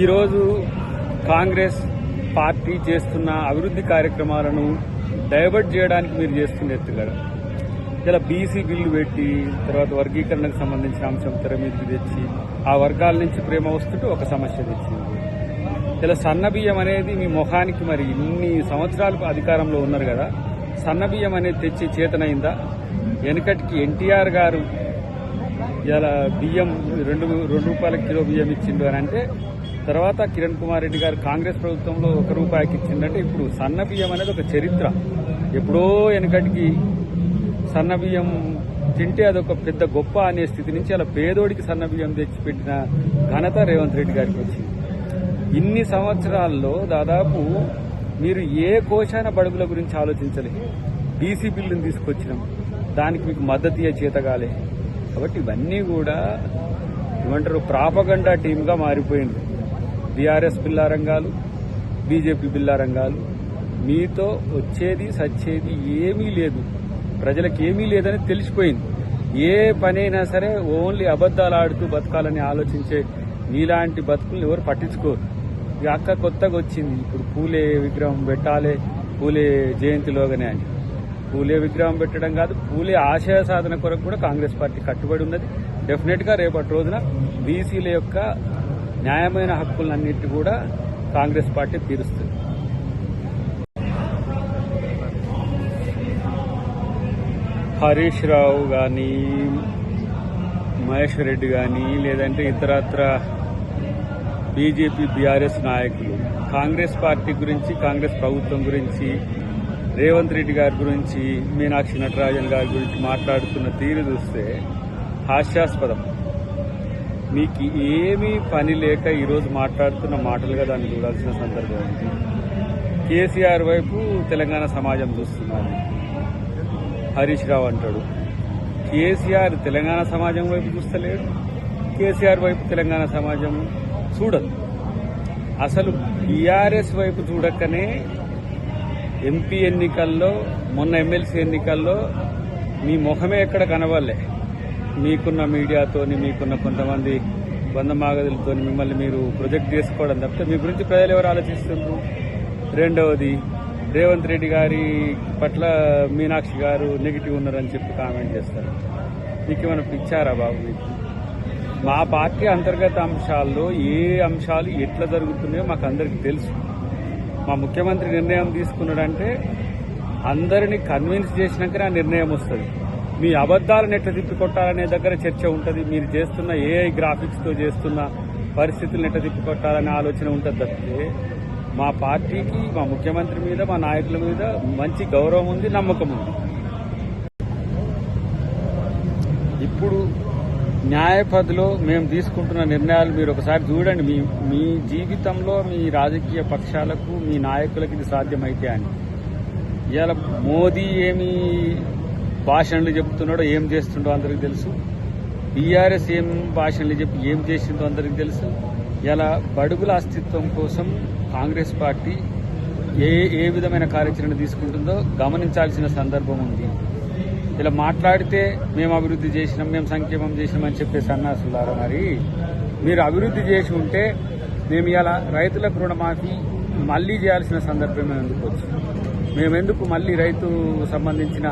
ఈరోజు కాంగ్రెస్ పార్టీ చేస్తున్న అభివృద్ధి కార్యక్రమాలను డైవర్ట్ చేయడానికి మీరు చేస్తున్న ఎత్తుగడ. ఇలా బీసీ బిల్లు పెట్టి తర్వాత వర్గీకరణకు సంబంధించిన అంశం తెర మీదకి తెచ్చి ఆ వర్గాల నుంచి ప్రేమ వస్తుంటే ఒక సమస్య తెచ్చింది. ఇలా సన్న బియ్యం అనేది మీ ముఖానికి మరి ఇన్ని సంవత్సరాలు అధికారంలో ఉన్నారు కదా సన్న బియ్యం అనేది తెచ్చి చేతనైందా? వెనకటికి ఎన్టీఆర్ గారు ఇలా బియ్యం రెండు రెండు రూపాయల కిలో బియ్యం ఇచ్చిండు అని అంటే తర్వాత కిరణ్ కుమార్ రెడ్డి గారు కాంగ్రెస్ ప్రభుత్వంలో ఒక రూపాయికి ఇచ్చిందంటే ఇప్పుడు సన్న బియ్యం అనేది ఒక చరిత్ర. ఎప్పుడో వెనకటికి సన్న బియ్యం తింటే అదొక పెద్ద గొప్ప అనే స్థితి నుంచి అలా పేదోడికి సన్న బియ్యం తెచ్చిపెట్టిన ఘనత రేవంత్ రెడ్డి గారికి వచ్చింది. ఇన్ని సంవత్సరాల్లో దాదాపు మీరు ఏ కోశాన బడుగుల గురించి ఆలోచించలేదు బీసీ బిల్లుని తీసుకొచ్చినాం. దానికి మీకు మద్దతు ఇయ్య చేతగాలే. కాబట్టి ఇవన్నీ కూడా ఏమంటారు ప్రాపగండా టీమ్గా మారిపోయింది. బీఆర్ఎస్ బిల్లారంగాలు బీజేపీ బిల్లారంగాలు మీతో వచ్చేది సచ్చేది ఏమీ లేదు. ప్రజలకు ఏమీ లేదని తెలిసిపోయింది. ఏ పనైనా సరే ఓన్లీ అబద్ధాలు ఆడుతూ బతకాలని ఆలోచించే నీలాంటి బతుకులు ఎవరు పట్టించుకోరు. ఇక అక్క కొత్తగా వచ్చింది. ఇప్పుడు పూలే విగ్రహం పెట్టాలి పూలే జయంతిలోగానే అని. పూలే విగ్రహం పెట్టడం కాదు పూలే ఆశయ సాధన కొరకు కూడా కాంగ్రెస్ పార్టీ కట్టుబడి ఉన్నది. డెఫినెట్గా రేపటి రోజున బీసీల యొక్క న్యాయమైన హక్కులన్నింటినీ కూడా కాంగ్రెస్ పార్టీ తీరుస్తుంది. హరీష్ రావు కానీ మహేశ్వర్ రెడ్డి కానీ లేదంటే ఇతరత్ర బీజేపీ బీఆర్ఎస్ నాయకులు కాంగ్రెస్ పార్టీ గురించి కాంగ్రెస్ ప్రభుత్వం గురించి రేవంత్ రెడ్డి గారి గురించి మీనాక్షి నటరాజన్ గారి గురించి మాట్లాడుతున్న తీరు చూస్తే హాస్యాస్పదం. మీకు ఏమీ పని లేక ఈరోజు మాట్లాడుతున్న మాటలుగా దాన్ని చూడాల్సిన సందర్భం ఉంది. కేసీఆర్ వైపు తెలంగాణ సమాజం చూస్తున్నారు. హరీష్ రావు అంటాడు కేసీఆర్ తెలంగాణ సమాజం వైపు చూస్తలేడు కేసీఆర్ వైపు తెలంగాణ సమాజం చూడదు. అసలు బీఆర్ఎస్ వైపు చూడకనే ఎంపీ ఎన్నికల్లో మొన్న ఎమ్మెల్సీ ఎన్నికల్లో మీ ముఖమే ఎక్కడ కనవాలే మీకున్న మీడియాతోని మీకున్న కొంతమంది బంధమాగదులతో మిమ్మల్ని మీరు ప్రొజెక్ట్ చేసుకోవడం తప్పితే మీ గురించి ప్రజలు ఎవరు ఆలోచిస్తున్నారు? రెండవది రేవంత్ రెడ్డి గారి పట్ల మీనాక్షి గారు నెగిటివ్ ఉన్నారని చెప్పి కామెంట్ చేస్తారు. మీకు ఏమైనా పిచ్చారా బాబు మీకు? మా పార్టీ అంతర్గత అంశాల్లో ఏ అంశాలు ఎట్లా జరుగుతున్నాయో మాకు అందరికీ తెలుసు. మా ముఖ్యమంత్రి నిర్ణయం తీసుకున్నాడంటే అందరినీ కన్విన్స్ చేసినాకనే ఆ నిర్ణయం వస్తుంది. మీ అబద్దాలను ఎట్లా తిప్పికొట్టాలనే దగ్గర చర్చ ఉంటుంది. మీరు చేస్తున్న ఏఐ గ్రాఫిక్స్తో చేస్తున్న పరిస్థితులను ఎట్లా తిప్పికొట్టాలనే ఆలోచన ఉంటుంది తప్పితే మా పార్టీకి మా ముఖ్యమంత్రి మీద మా నాయకుల మీద మంచి గౌరవం ఉంది నమ్మకం ఉంది. ఇప్పుడు న్యాయపదిలో మేము తీసుకుంటున్న నిర్ణయాలు మీరు ఒకసారి చూడండి. మీ మీ జీవితంలో మీ రాజకీయ పక్షాలకు మీ నాయకులకి ఇది సాధ్యమైతే అని. ఇవాళ మోదీ ఏమి భాషణలు చెప్తున్నాడో ఏం చేస్తుండో అందరికి తెలుసు. బీఆర్ఎస్ ఏం భాషణలు చెప్పి ఏం చేసిందో అందరికి తెలుసు. ఇలా బడుగుల అస్తిత్వం కోసం కాంగ్రెస్ పార్టీ ఏ ఏ విధమైన కార్యాచరణ తీసుకుంటుందో గమనించాల్సిన సందర్భం ఉంది. ఇలా మాట్లాడితే మేము అభివృద్ధి చేసినాం మేము సంక్షేమం చేసినామని చెప్పే సన్నాసులారా మరి. మీరు అభివృద్ధి చేసి ఉంటే మేము ఇలా రైతులకు రుణమాఫీ మళ్ళీ చేయాల్సిన సందర్భమే ఎందుకు మేము ఎందుకు మళ్ళీ రైతు సంబంధించిన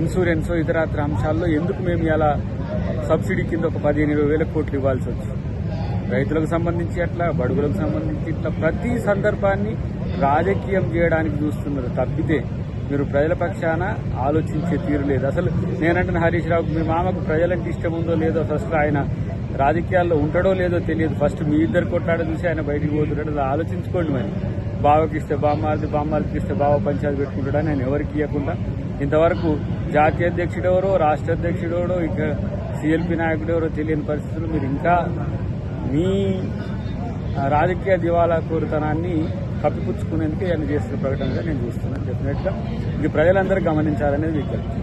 ఇన్సూరెన్స్ ఇతరత్ర అంశాల్లో ఎందుకు మేము ఇలా సబ్సిడీ కింద ఒక పదిహేను ఇరవై వేల కోట్లు ఇవ్వాల్సి వచ్చింది రైతులకు సంబంధించి అట్లా బడుగులకు సంబంధించి ఇట్లా ప్రతి సందర్భాన్ని రాజకీయం చేయడానికి చూస్తున్నారు. తప్పితే మీరు ప్రజల పక్షాన ఆలోచించే తీరు లేదు. అసలు నేనంటే హరీష్ రావు మీ మామకు ప్రజలంటే ఇష్టం ఉందో లేదో ఫస్ట్ ఆయన రాజకీయాల్లో ఉంటాడో లేదో తెలియదు. ఫస్ట్ మీ ఇద్దరు కొట్లాడ చూసి ఆయన బయటికి పోతున్నాడు అది ఆలోచించుకోండి మరి. బావకి ఇస్తే బామ్మారిది బామ్మారికి ఇస్తే బావ పంచాయతీ పెట్టుకుంటాడని ఆయన ఎవరికి ఇవ్వకుండా ఇంతవరకు జాతీయ అధ్యక్షుడు ఎవరో రాష్ట్ర అధ్యక్షుడు ఎవరో ఇక సిఎల్పి నాయకుడు ఎవరో తెలియని పరిస్థితులు. మీరు ఇంకా మీ రాజకీయ దివాలా కోరితనాన్ని కప్పిపుచ్చుకునేందుకు ఆయన చేస్తున్న ప్రకటనగా నేను చూస్తున్నాను. డెఫినెట్గా ఇది ప్రజలందరూ గమనించాలనేది విజ్ఞప్తి.